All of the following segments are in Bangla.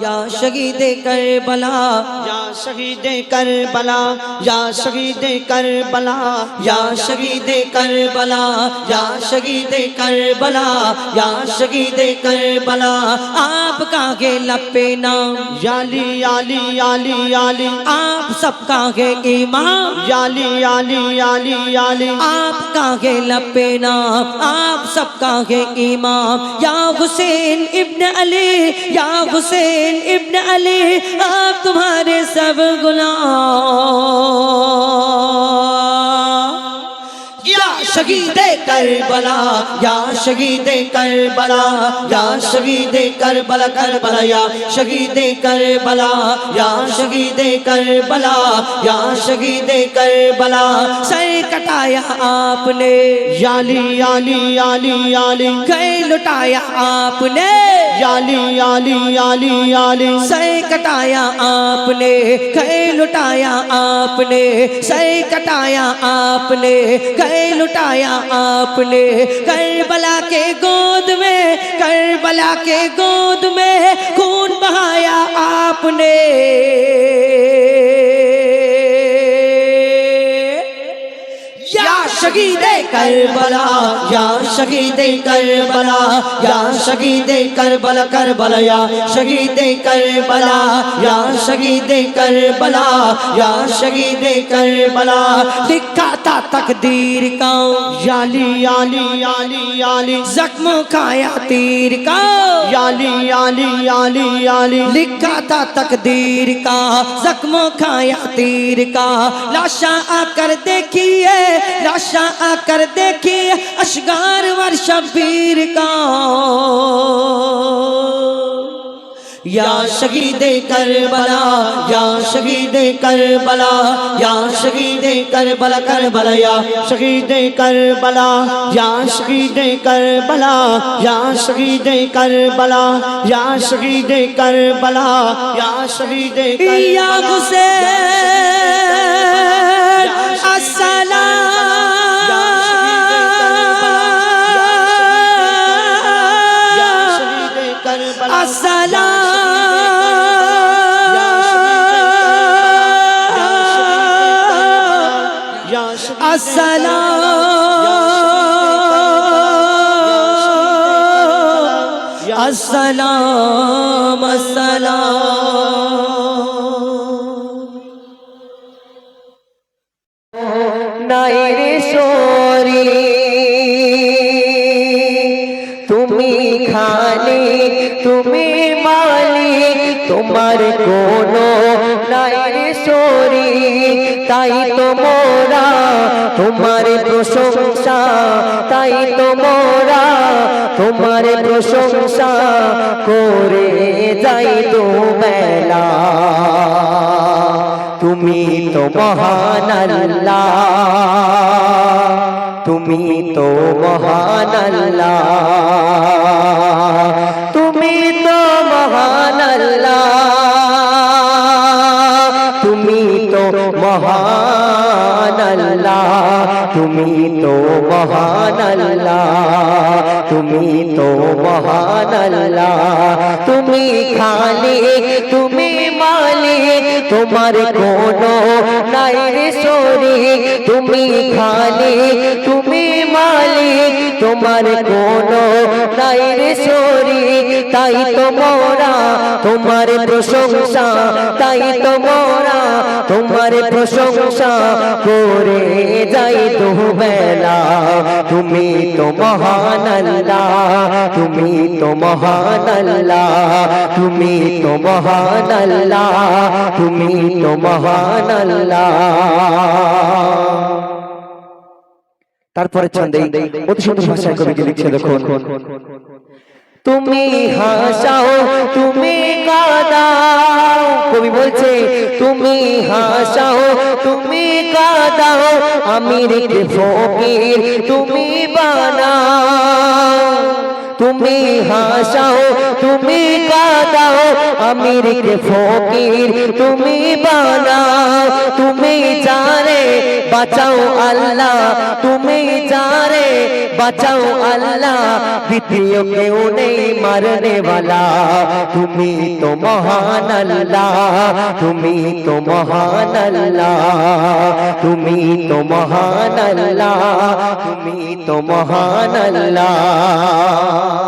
یا شہید کربلا یا شہید کربلا یا شہید کربلا یا شہید کربلا یا شہید کربلا یا شہید کربلا آپ کا گے لپے نام یالی یالی یالی یالی آپ سب کا گے امام یالی یالی یالی یالی آپ کا گے لپے نام آپ سب کا گے امام یا حسین ابن علی یا حسین हुसैन इब्न अली आप तुम्हारे सब شہید کربلا یا شہید کربلا یا شہید کربلا کربلا یا شہید کربلا یا شہید کربلا یا شہید کربلا۔ سر کٹایا آپ نے۔ یالی یالی یالی یالی۔ گئے لٹایا آپ نے۔ یالی یالی یالی یالی۔ سر کٹایا آپ نے۔ گئے لٹایا آپ نے۔ سر کٹایا آپ نے۔ گئے لٹایا آپ نے۔ کربلا کے گود میں، کربلا کے گود میں خون بہایا آپ نے۔ یا شگید करबला या शहीद करबला या शहीद करबला करबला या शहीद करबला या शहीद करबला या शहीद करबला लिखा था तकदीर का याली याली याली याली जख्म खाया तीर का याली याली याली याली लिखा था तकदीर का जख्म खाया तीर का लाशा आकर देखिए लाशा आकर کر دیکھیے اشگار ور شبیر کا۔ یا شہید کربلا، یا شہید کربلا، یا شہید کربلا کربلا، یا شہید کربلا، یا شہید کربلا، یا شہید کربلا، یا شہید کربلا، یا شہید یا حسین۔ السلام السلام السلام السلام তুমি খালি, তুমি মালিক তোমার কোনো নাইরে সরি তাই তো মোরা তোমার প্রশংসা, তাই তো মোরা তোমার প্রশংসা করে যাই তো বেলা। তুমি তো মহান আল্লাহ। তুমি তো মহান আল্লাহ। তুমি তো মহান আল্লাহ। তুমি তো মহান আল্লাহ। তুমি আল্লাহ। তুমি খালি, তুমি মালিক তোমার কোনো নাই তুমি খালি, তুমি মালিক তোমার কোনো নাই তাই তো মোরা তোমার প্রশংসা, তাই তো মোরা তোমার প্রশংসা। করে যাই তো বেলা তুমি তো মহান আল্লাহ তুমি তো মহান আল্লাহ তুমি তো মহান আল্লাহ তুমি তো মহান আল্লাহ তারপরে ছন্দে অতি সুন্দর ভাষায় কবিকে লিখছে দেখুন। তুমি হাসাও, তুমি কাদাও। কবি বলছে, তুমি হাসাও তুমি কাদাও আমি রেখে ফকির তুমি বানাও। তুমি তুমি হাসাও তুমি কাদাও আমিরকে ফকির তুমি বানাও তুমি জানে বাঁচাও আল্লাহ তুমি জানে বাঁচাও আল্লাহ দ্বিতীয় কেউ নেই মারনে वाला তুমি তো মহান আল্লাহ তুমি তো মহান আল্লাহ তুমি তো মহান আল্লাহ তুমি তো মহান আল্লাহ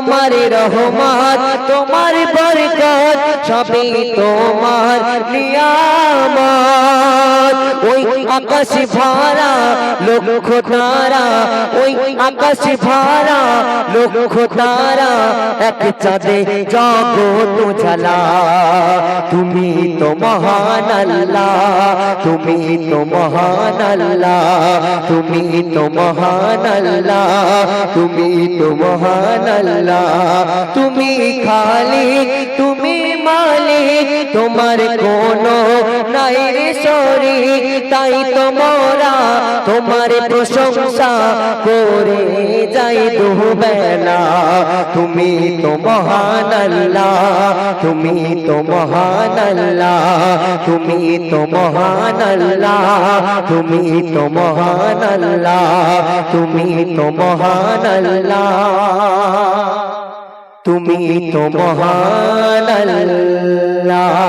তোমার রহমান তোমার বরকত, সবই তোমার নিয়ামত। ওই আকাশ ভরা লক্ষ তারা, ওই আকাশ ভরা লক্ষ তারা, এক চাঁদে জগৎ জ্বালা তুমি তো মহান আল্লাহ, তুমি তো মহান আল্লাহ, তুমি তো মহান আল্লাহ, তুমি তো মহান আল্লাহ। তুমি খালি তুমি মালিক তোমার কোনো নাই রে সরি, তাই তোমরা তোমার প্রশংসা করে যাই দুবেলা। তুমি তো মহান আল্লাহ, তুমি তো মহান আল্লাহ, তুমি তো মহান আল্লাহ, তুমি তো মহান আল্লাহ, তুমি তো মহান আল্লাহ। তুমি তো মহান আল্লাহ।